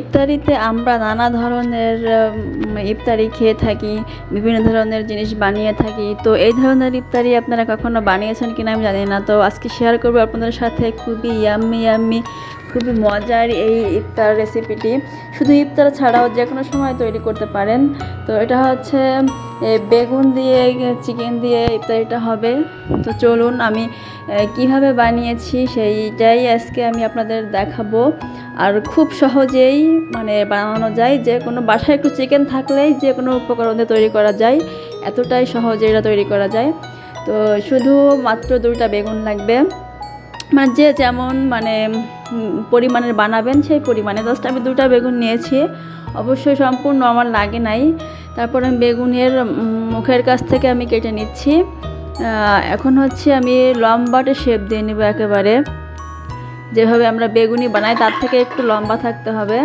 ইফতারিতে আমরা নানা ধরনের ইফতারি খেয়ে থাকি, বিভিন্ন ধরনের জিনিস বানিয়ে থাকি। তো এই ধরনের ইফতারি আপনারা কখনো বানিয়েছেন কিনা আমি জানি না। তো আজকে শেয়ার করব আপনাদের সাথে খুবই ইয়াম্মি ইয়াম্মি খুবই মজার এই ইফতার রেসিপিটি শুধু ইফতার ছাড়াও যে কোনো সময় তৈরি করতে পারেন। তো এটা হচ্ছে বেগুন দিয়ে চিকেন দিয়ে ইফতারিটা হবে। তো চলুন আমি কীভাবে বানিয়েছি সেইটাই আজকে আমি আপনাদের দেখাবো। আর খুব সহজেই মানে বানানো যায়, যে কোনো বাসায় একটু চিকেন থাকলেই যে কোনো উপকরণ তৈরি করা যায়, এতটাই সহজে এটা তৈরি করা যায়। তো শুধু মাত্র দুইটা বেগুন লাগবে। মানে যে যেমন মানে পরিমাণের বানাবেন সেই পরিমাণে। জাস্ট আমি দুটা বেগুন নিয়েছি। অবশ্যই সম্পূর্ণ আমার লাগে নাই। তারপর আমি বেগুনের মুখের কাছ থেকে আমি কেটে নিচ্ছি। এখন হচ্ছে আমি লম্বাটে শেপ দিয়ে নেব একেবারে। যেভাবে আমরা বেগুনি বানাই, তার থেকে একটু লম্বা থাকতে হবে।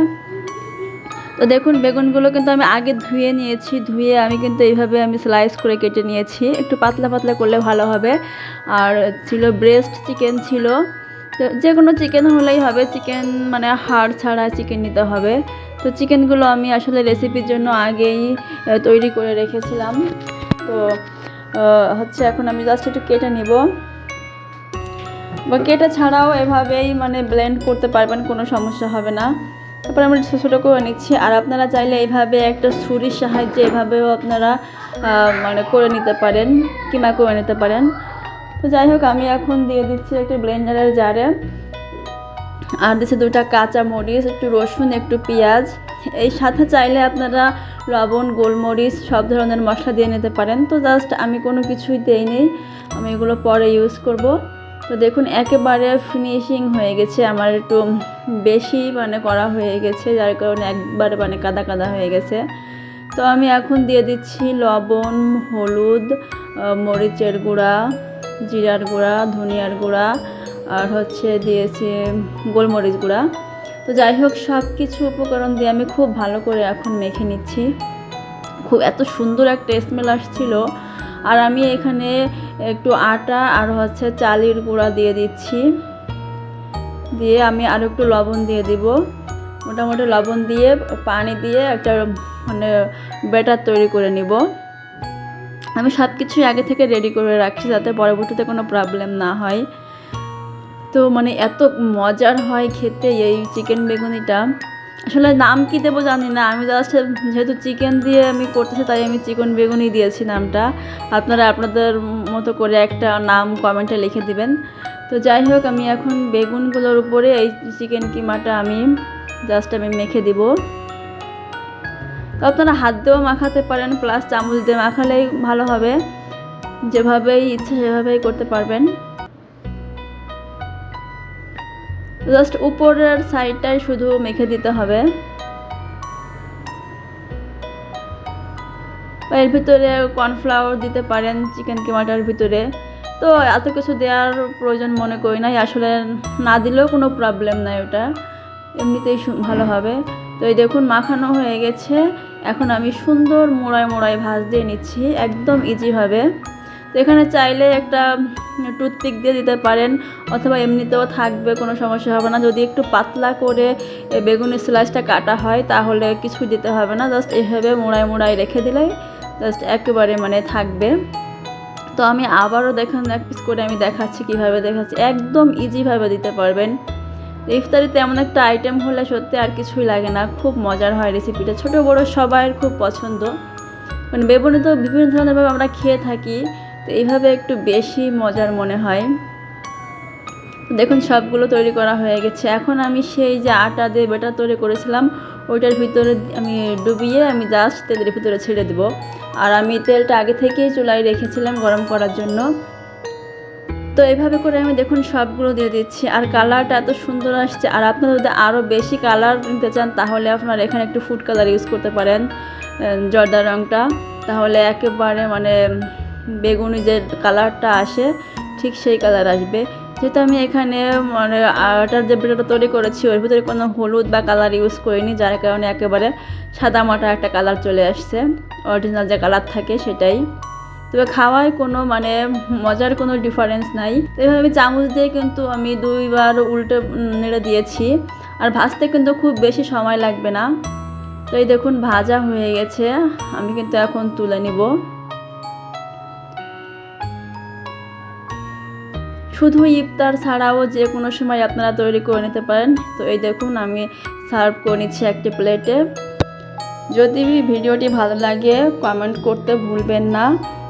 তো দেখুন, বেগুনগুলো কিন্তু আমি আগে ধুয়ে নিয়েছি। ধুয়ে আমি কিন্তু এইভাবে আমি স্লাইস করে কেটে নিয়েছি। একটু পাতলা পাতলা করলে ভালো হবে। আর ছিল ব্রেস্ট চিকেন ছিল। তো যে কোনো চিকেন হলেই হবে। চিকেন মানে হাড় ছাড়া চিকেন নিতে হবে। তো চিকেনগুলো আমি আসলে রেসিপির জন্য আগেই তৈরি করে রেখেছিলাম। তো হচ্ছে এখন আমি জাস্ট একটু কেটে নিব। বা কেটে ছাড়াও এভাবেই মানে ব্লেন্ড করতে পারবেন, কোনো সমস্যা হবে না। তারপর আমরা ছোটো ছোটো করে নিচ্ছি। আর আপনারা চাইলে এইভাবে একটা ছুরির সাহায্যে এভাবেও আপনারা মানে করে নিতে পারেন, কিমা করে নিতে পারেন। তো যাই হোক, আমি এখন দিয়ে দিচ্ছি একটা ব্লেন্ডারের জারে। আর দিচ্ছি দুটা কাঁচা মরিচ, একটু রসুন, একটু পেঁয়াজ। এই সাথে চাইলে আপনারা লবণ, গোলমরিচ, সব ধরনের মশলা দিয়ে নিতে পারেন। তো জাস্ট আমি কোনো কিছুই দেইনি, আমি এগুলো পরে ইউজ করব। তো দেখুন, একেবারে ফিনিশিং হয়ে গেছে, আমার একটু বেশি মানে করা হয়ে গেছে, যার কারণে একবারে মানে কাদা কাদা হয়ে গেছে। তো আমি এখন দিয়ে দিচ্ছি লবণ, হলুদ মরিচের গুঁড়া। জিরার গুঁড়া, ধনিয়ার গুঁড়া আর হচ্ছে দিয়েছি গোলমরিচ গুঁড়া। তো যাই হোক সব কিছু উপকরণ দিয়ে আমি খুব ভালো করে এখন মেখে নিচ্ছি। খুব এত সুন্দর একটা স্মেল আসছিল। আর আমি এখানে একটু আটা আর হচ্ছে চালের গুঁড়া দিয়ে দিচ্ছি। দিয়ে আমি আরও একটু লবণ দিয়ে দিব। মোটামুটি লবণ দিয়ে, পানি দিয়ে একটা মানে ব্যাটার তৈরি করে নিব। আমি সব কিছুই আগে থেকে রেডি করে রাখছি যাতে পরবর্তীতে কোনো প্রবলেম না হয়। তো মানে এত মজার হয় খেতে এই চিকেন বেগুনিটা। আসলে নাম কি দেবো জানি না। আমি জাস্ট যেহেতু চিকেন দিয়ে আমি করতেছি, তাই আমি চিকেন বেগুনি দিয়েছি নামটা। আপনারা আপনাদের মতো করে একটা নাম কমেন্টে লিখে দিবেন। তো যাই হোক, আমি এখন বেগুনগুলোর উপরে এই চিকেন কিমাটা আমি জাস্ট আমি মেখে দিব। তো আপনারা হাত দিয়েও মাখাতে পারেন প্লাস চামচ দিয়ে মাখালেই ভালো হবে। যেভাবেই ইচ্ছা সেভাবেই করতে পারবেন। জাস্ট উপরের সাইডটাই শুধু মেখে দিতে হবে। এর ভিতরে কর্নফ্লাওয়ার দিতে পারেন চিকেন কিমাটার ভিতরে। তো এত কিছু দেওয়ার প্রয়োজন মনে করি নাই। আসলে না দিলেও কোনো প্রবলেম নাই ওটা। এমনিতেই ভালো হবে। তো এই দেখুন, মাখানো হয়ে গেছে। এখন আমি সুন্দর মোড়ায় মোড়ায় ভাজ দিয়ে নিচ্ছি, একদম ইজিভাবে তো এখানে চাইলে একটা টুথপিক দিয়ে দিতে পারেন, অথবা এমনিতেও থাকবে, কোনো সমস্যা হবে না। যদি একটু পাতলা করে বেগুনের স্লাইসটা কাটা হয়, তাহলে কিছু দিতে হবে না। জাস্ট এভাবে মোড়ায় মোড়ায় রেখে দিলে জাস্ট একেবারে মানে থাকবে। তো আমি আবারও দেখান, এক পিস করে আমি দেখাচ্ছি, কীভাবে দেখাচ্ছি। একদম ইজিভাবে দিতে পারবেন। তো ইফতারিতে এমন একটা আইটেম হলে সত্যি আর কিছুই লাগে না। খুব মজার হয় রেসিপিটা ছোট, বড় সবাইয়ের খুব পছন্দ। মানে বেগুনি তো বিভিন্ন ধরনেরভাবে আমরা খেয়ে থাকি। তো এইভাবে একটু বেশি মজার মনে হয়। দেখুন, সবগুলো তৈরি করা হয়ে গেছে। এখন আমি সেই যে আটা দিয়ে বেটার তৈরি করেছিলাম, ওইটার ভিতরে আমি ডুবিয়ে আমি জাস্ট তেলের ভিতরে ছেড়ে দেবো। আর আমি তেলটা আগে থেকেই চুলায় রেখেছিলাম গরম করার জন্য। তো এইভাবে করে আমি দেখুন সবগুলো দিয়ে দিচ্ছি। আর কালারটা এত সুন্দর আসছে। আর আপনারা যদি আরও বেশি কালার নিতে চান, তাহলে আপনারা এখানে একটু ফুড কালার ইউজ করতে পারেন জর্দা রঙটা তাহলে একেবারে মানে বেগুনি যে কালারটা আসে, ঠিক সেই কালার আসবে। যেহেতু আমি এখানে মানে আটার যে বেটাটা তৈরি করেছি, ওর ভিতরে কোনো হলুদ বা কালার ইউজ করিনি, যার কারণে একেবারে সাদা মাটা একটা কালার চলে আসছে। অরিজিনাল যে কালার থাকে সেটাই। তবে খাওয়ায় কোনো মানে মজার কোনো ডিফারেন্স নাই। তো এভাবে চামচ দিয়ে কিন্তু আমি দুইবার উল্টে নেড়ে দিয়েছি। আর ভাজতে কিন্তু খুব বেশি সময় লাগবে না। তো এই দেখুন, ভাজা হয়ে গেছে। আমি কিন্তু এখন তুলে নিব। শুধু ইফতার ছাড়াও যে কোনো সময় আপনারা তৈরি করে নিতে পারেন। তো এই দেখুন, আমি সার্ভ করে নিচ্ছি একটি প্লেটে। যদি ভিডিওটি ভালো লাগে কমেন্ট করতে ভুলবেন না।